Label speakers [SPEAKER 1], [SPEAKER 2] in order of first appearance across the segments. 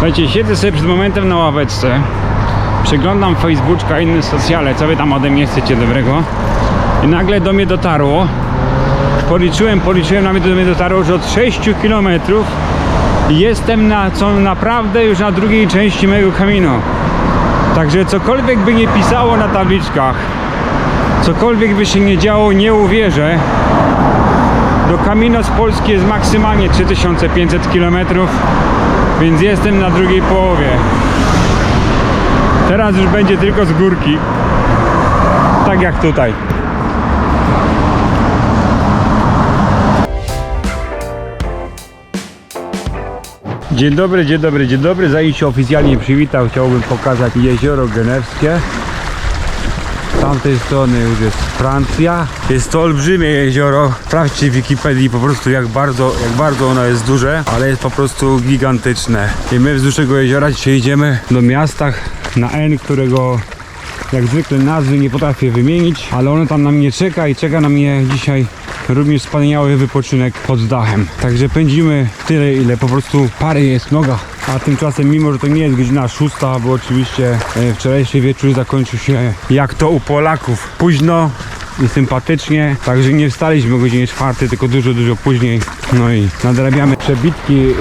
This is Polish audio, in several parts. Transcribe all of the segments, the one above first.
[SPEAKER 1] Słuchajcie, siedzę sobie przed momentem na ławeczce, przeglądam Facebooka i inne socjale, co wy tam ode mnie chcecie dobrego? I nagle do mnie dotarło, policzyłem, policzyłem, nawet do mnie dotarło, że od 6 km jestem na, co naprawdę już na drugiej części mojego kamino. Także cokolwiek by nie pisało na tabliczkach, cokolwiek by się nie działo, nie uwierzę. Do Camino z Polski jest maksymalnie 3500 km, więc jestem na drugiej połowie. Teraz już będzie tylko z górki. Tak jak tutaj. Dzień dobry, dzień dobry, dzień dobry. Zanim się oficjalnie przywitał, chciałbym pokazać jezioro Genewskie. Z tamtej strony już jest Francja. Jest to olbrzymie jezioro. Sprawdźcie w Wikipedii po prostu jak bardzo, jak bardzo ono jest duże, ale jest po prostu gigantyczne. I my wzdłuż tego jeziora dzisiaj idziemy do miasta na N, którego jak zwykle nazwy nie potrafię wymienić, ale ono tam na mnie czeka i czeka na mnie dzisiaj również wspaniały wypoczynek pod dachem. Także pędzimy tyle, ile po prostu pary jest noga. A tymczasem, mimo że to nie jest godzina szósta, bo oczywiście e, wczorajszy wieczór zakończył się jak to u Polaków późno i sympatycznie, także nie wstaliśmy o godzinie czwartej, tylko dużo, dużo później. No i nadrabiamy przebitki e,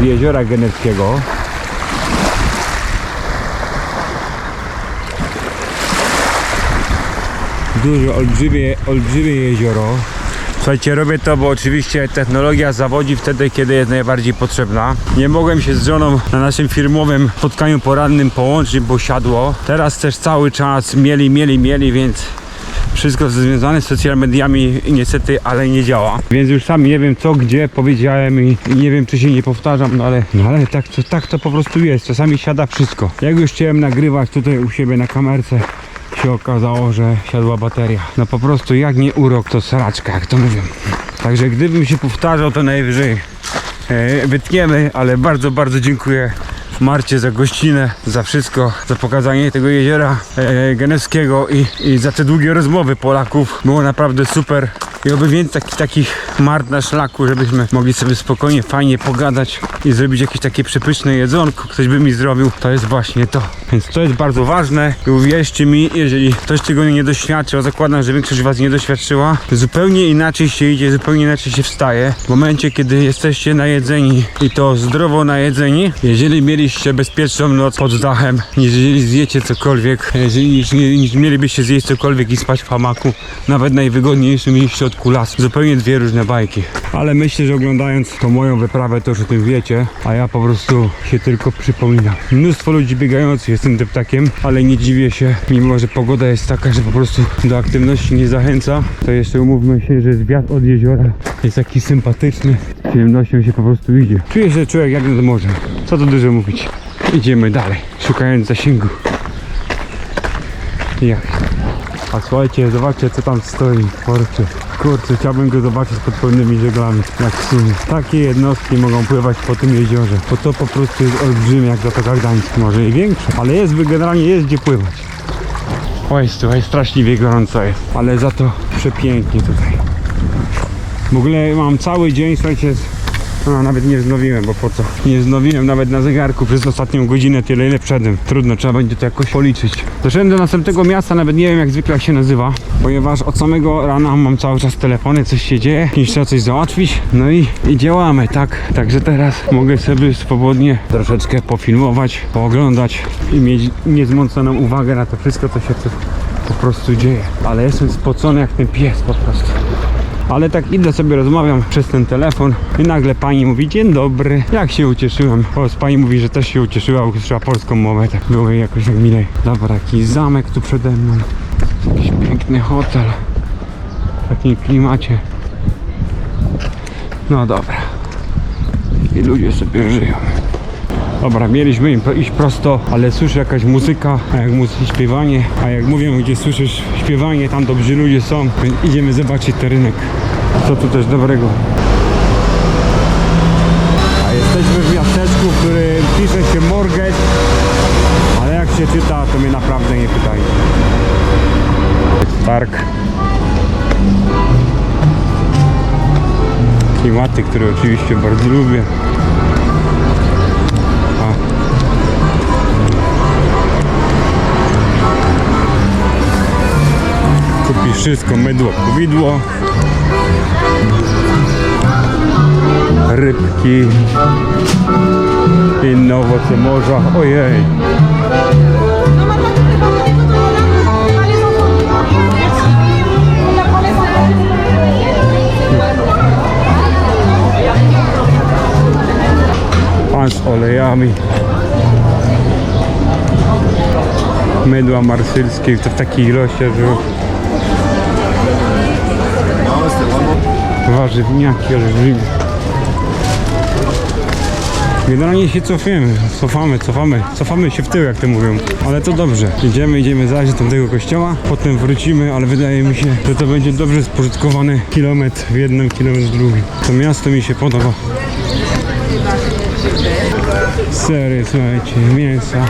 [SPEAKER 1] z jeziora Genewskiego. duże, olbrzymie, olbrzymie jezioro. Słuchajcie, robię to, bo oczywiście technologia zawodzi wtedy, kiedy jest najbardziej potrzebna. Nie mogłem się z żoną na naszym firmowym spotkaniu porannym połączyć, bo siadło. Teraz też cały czas mieli, mieli, mieli, więc wszystko związane z social mediami niestety, ale nie działa. Więc już sam nie wiem co, gdzie powiedziałem i, nie wiem czy się nie powtarzam, no ale, no ale tak, to, tak to po prostu jest. Czasami siada wszystko. Jak już chciałem nagrywać tutaj u siebie na kamerce, się okazało, że siadła bateria. No po prostu jak nie urok, to sraczka, jak to mówią. Także gdybym się powtarzał, to najwyżej e, wytniemy, ale bardzo, bardzo dziękuję Marcie za gościnę, za wszystko, za pokazanie tego jeziora e, genewskiego i, i za te długie rozmowy Polaków. Było naprawdę super. I oby więcej takich, takich mart na szlaku, żebyśmy mogli sobie spokojnie, fajnie pogadać i zrobić jakieś takie przepyszne jedzonko, ktoś by mi zrobił, to jest właśnie to. Więc to jest bardzo ważne i uwierzcie mi, jeżeli ktoś tego nie doświadczył, zakładam, że większość was nie doświadczyła, zupełnie inaczej się idzie, zupełnie inaczej się wstaje. W momencie, kiedy jesteście najedzeni i to zdrowo najedzeni, jeżeli mieliście bezpieczną noc pod dachem, jeżeli zjecie cokolwiek, jeżeli niż, niż mielibyście zjeść cokolwiek i spać w hamaku, nawet najwygodniejszym w środku lasu. Zupełnie dwie różne bajki. Ale myślę, że oglądając tą moją wyprawę, to już o tym wiecie, a ja po prostu się tylko przypominam. Mnóstwo ludzi biegających jest tym deptakiem, ale nie dziwię się, mimo że pogoda jest taka, że po prostu do aktywności nie zachęca, to jeszcze umówmy się, że wiatr od jeziora jest taki sympatyczny. Z przyjemnością się po prostu idzie. Czuję się człowiek jak nad morzem. Co tu dużo mówić. Idziemy dalej, szukając zasięgu. Jak? A słuchajcie, zobaczcie co tam stoi. Kurczę, kurczę, chciałbym go zobaczyć pod pełnymi żeglami, jak w sumie. Takie jednostki mogą pływać po tym jeziorze, bo to po prostu jest olbrzymie jak Zatoka Gdańsk, może i większe, ale jest, generalnie jest gdzie pływać. Oj, słuchaj, straszliwie gorąco jest, ale za to przepięknie tutaj. W ogóle mam cały dzień, słuchajcie, a, nawet nie wznowiłem, bo po co? Nie wznowiłem nawet na zegarku przez ostatnią godzinę, tyle ile przedem. Trudno, trzeba będzie to jakoś policzyć. Doszedłem do następnego miasta, nawet nie wiem jak zwykle jak się nazywa, ponieważ od samego rana mam cały czas telefony, coś się dzieje, kimś trzeba coś załatwić, no i, i działamy, tak? Także teraz mogę sobie swobodnie troszeczkę pofilmować, pooglądać i mieć niezmąconą uwagę na to wszystko, co się tu po prostu dzieje. Ale jestem spocony jak ten pies po prostu. Ale tak idę sobie rozmawiam przez ten telefon i nagle pani mówi dzień dobry. Jak się ucieszyłem. O, pani mówi, że też się ucieszyła, usłyszała polską mowę. Tak było jej jakoś tak milej. Dobra, taki zamek tu przede mną. Jakiś piękny hotel. W takim klimacie. No dobra. I ludzie sobie żyją. Dobra, mieliśmy iść prosto, ale słyszę jakaś muzyka, a jak muzyka śpiewanie, a jak mówię, gdzie słyszysz śpiewanie, tam dobrzy ludzie są, więc idziemy zobaczyć ten rynek. Co tu też dobrego. A jesteśmy w miasteczku, w którym pisze się Morget, ale jak się czyta, to mnie naprawdę nie pytaj. Park. Klimaty, które oczywiście bardzo lubię. Wszystko mydło, powidło. Rybki. Inne owoce morza. Ojej. Pan z olejami. Mydła marsylskie to w takiej ilości, że warzywniaki olbrzymie. Generalnie się cofamy, cofamy, cofamy, cofamy się w tył, jak to mówią. Ale to dobrze. Idziemy, idziemy zajrzeć do tego kościoła, potem wrócimy, ale wydaje mi się, że to będzie dobrze spożytkowany kilometr w jednym, kilometr w drugim. To miasto mi się podoba. Sery, słuchajcie, mięsa.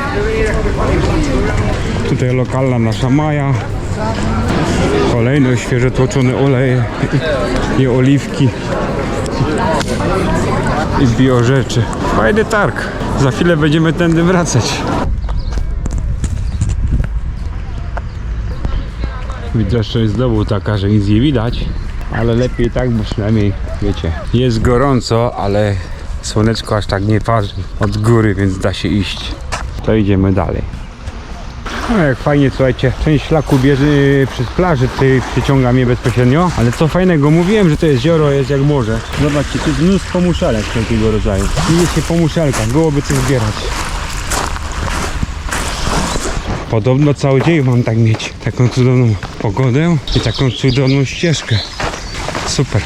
[SPEAKER 1] Tutaj lokalna nasza maja. Kolejne świeżo tłoczone oleje i, i oliwki. I biorzeczy. Fajny targ. Za chwilę będziemy tędy wracać. Widoczność jest znowu taka, że nic nie widać, ale lepiej tak, bo przynajmniej wiecie, jest gorąco, ale słoneczko aż tak nie parzy od góry, więc da się iść. To idziemy dalej. No jak fajnie, słuchajcie, część szlaku bierze przez plaży, tutaj przyciąga mnie bezpośrednio, ale co fajnego, mówiłem, że to jezioro jest jak morze. Zobaczcie, tu jest mnóstwo muszelek wszelkiego rodzaju. Idzie się po muszelkach, byłoby co zbierać. Podobno cały dzień mam tak mieć, taką cudowną pogodę i taką cudowną ścieżkę. Super.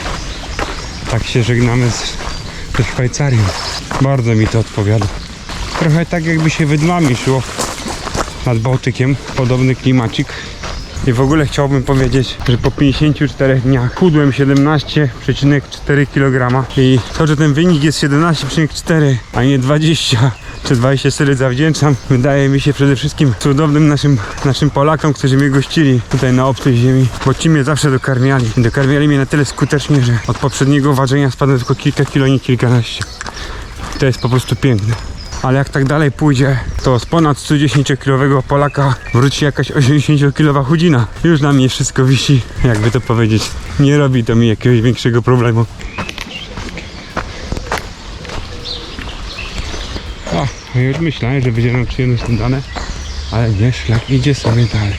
[SPEAKER 1] Tak się żegnamy z, ze Szwajcarią. Bardzo mi to odpowiada. Trochę tak jakby się wydmami szło nad Bałtykiem. Podobny klimacik. I w ogóle chciałbym powiedzieć, że po 54 dniach chudłem 17,4 kg i to, że ten wynik jest 17,4 a nie 20 czy 24 zawdzięczam, wydaje mi się przede wszystkim cudownym naszym, naszym Polakom, którzy mnie gościli tutaj na obcej ziemi, bo ci mnie zawsze dokarmiali. Dokarmiali mnie na tyle skutecznie, że od poprzedniego ważenia spadłem tylko kilka kilo, nie kilkanaście. To jest po prostu piękne. Ale jak tak dalej pójdzie, to z ponad 110-kilowego Polaka wróci jakaś 80-kilowa chudzina. Już na mnie wszystko wisi, jakby to powiedzieć. Nie robi to mi jakiegoś większego problemu. O, już myślałem, że będzie przyjemność tym dane, ale nie, szlak idzie sobie dalej.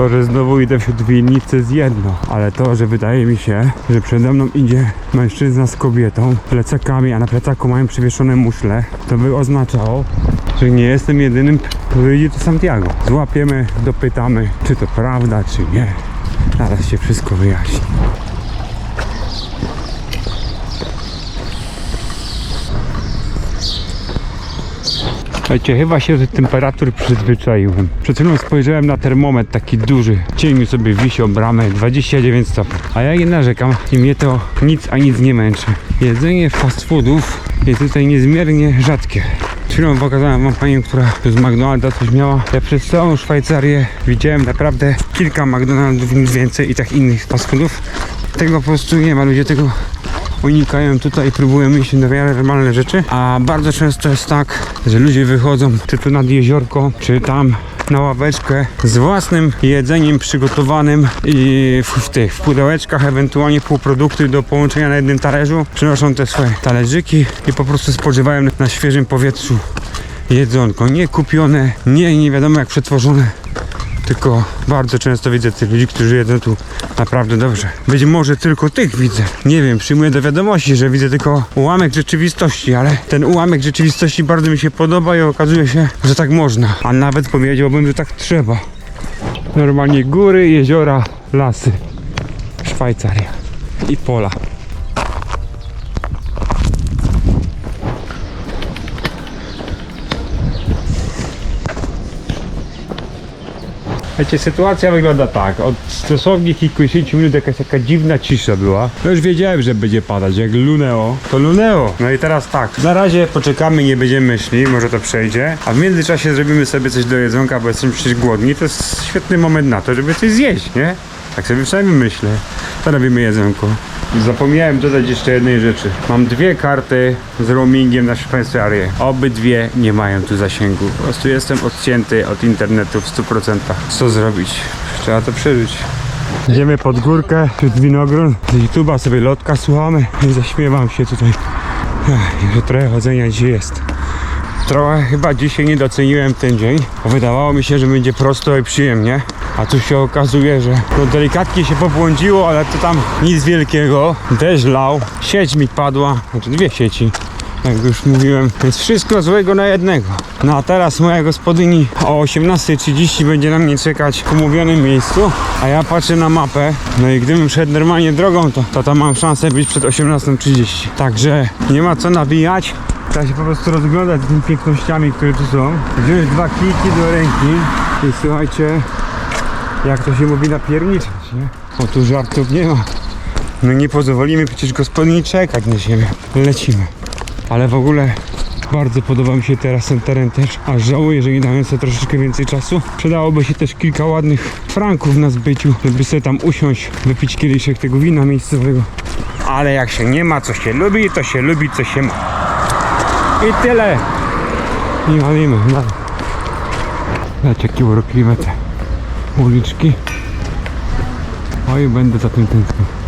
[SPEAKER 1] To, że znowu idę wśród winnicy jest jedno, ale to, że wydaje mi się, że przede mną idzie mężczyzna z kobietą, plecakami, a na plecaku mają przywieszone muszle, to by oznaczało, że nie jestem jedynym, który idzie do Santiago. Złapiemy, dopytamy, czy to prawda, czy nie. Zaraz się wszystko wyjaśni. Słuchajcie, chyba się do temperatur przyzwyczaiłem. Przed chwilą spojrzałem na termometr taki duży. Cieniu sobie wisi o bramę 29 stopni. A ja nie narzekam i mnie to nic a nic nie męczy. Jedzenie fast foodów jest tutaj niezmiernie rzadkie. Chwilą pokazałem wam panią, która z McDonalda coś miała. Ja przez całą Szwajcarię widziałem naprawdę kilka McDonaldów, nic więcej i tak innych fast foodów. Tego po prostu nie ma, ludzie tego unikają tutaj próbują iść na miarę normalne rzeczy, a bardzo często jest tak, że ludzie wychodzą czy tu nad jeziorko, czy tam na ławeczkę z własnym jedzeniem przygotowanym i w, w tych w pudełeczkach, ewentualnie półprodukty do połączenia na jednym talerzu. Przynoszą te swoje talerzyki i po prostu spożywają na świeżym powietrzu jedzonko. Nie kupione, nie nie wiadomo jak przetworzone. Tylko bardzo często widzę tych ludzi, którzy jedzą tu naprawdę dobrze. Być może tylko tych widzę. Nie wiem, przyjmuję do wiadomości, że widzę tylko ułamek rzeczywistości, ale ten ułamek rzeczywistości bardzo mi się podoba i okazuje się, że tak można. A nawet powiedziałbym, że tak trzeba. Normalnie góry, jeziora, lasy. Szwajcaria i pola. Wiecie, sytuacja wygląda tak. Od stosownie kilkudziesięciu minut jakaś taka dziwna cisza była. No już wiedziałem, że będzie padać. Jak luneo, to luneo. No i teraz tak. Na razie poczekamy, nie będziemy szli, może to przejdzie. A w międzyczasie zrobimy sobie coś do jedzonka, bo jesteśmy przecież głodni. To jest świetny moment na to, żeby coś zjeść, nie? Tak sobie przynajmniej myślę. To robimy jedzonko. Zapomniałem dodać jeszcze jednej rzeczy. Mam dwie karty z roamingiem na Szwajcarię. Obydwie nie mają tu zasięgu. Po prostu jestem odcięty od internetu w 100%. Co zrobić? Trzeba to przeżyć. Idziemy pod górkę, wśród winogron. Z YouTube'a sobie lotka słuchamy i zaśmiewam się tutaj. Że trochę chodzenia dzisiaj jest. Trochę chyba dzisiaj nie doceniłem ten dzień, wydawało mi się, że będzie prosto i przyjemnie. A tu się okazuje, że to delikatnie się pobłądziło, ale to tam nic wielkiego. Deszcz lał, sieć mi padła, znaczy dwie sieci. Jak już mówiłem, więc wszystko złego na jednego. No a teraz moja gospodyni o 18.30 będzie na mnie czekać w umówionym miejscu, a ja patrzę na mapę. No i gdybym szedł normalnie drogą, to, to tam mam szansę być przed 18.30. Także nie ma co nabijać. Trzeba się po prostu rozglądać tymi pięknościami, które tu są. Wziąć dwa kijki do ręki i słuchajcie, jak to się mówi, napierniczać, nie? O tu żartów nie ma. My nie pozwolimy przecież gospodyni czekać na siebie. Lecimy. Ale w ogóle bardzo podoba mi się teraz ten teren też, a żałuję, że nie dałem sobie troszeczkę więcej czasu. Przydałoby się też kilka ładnych franków na zbyciu, żeby sobie tam usiąść, wypić kieliszek tego wina miejscowego. Ale jak się nie ma, co się lubi, to się lubi, co się ma. I tyle. Walimy. dalej. Zobaczcie, jakie urokliwe te uliczki. Oj, będę za tym tęsknił.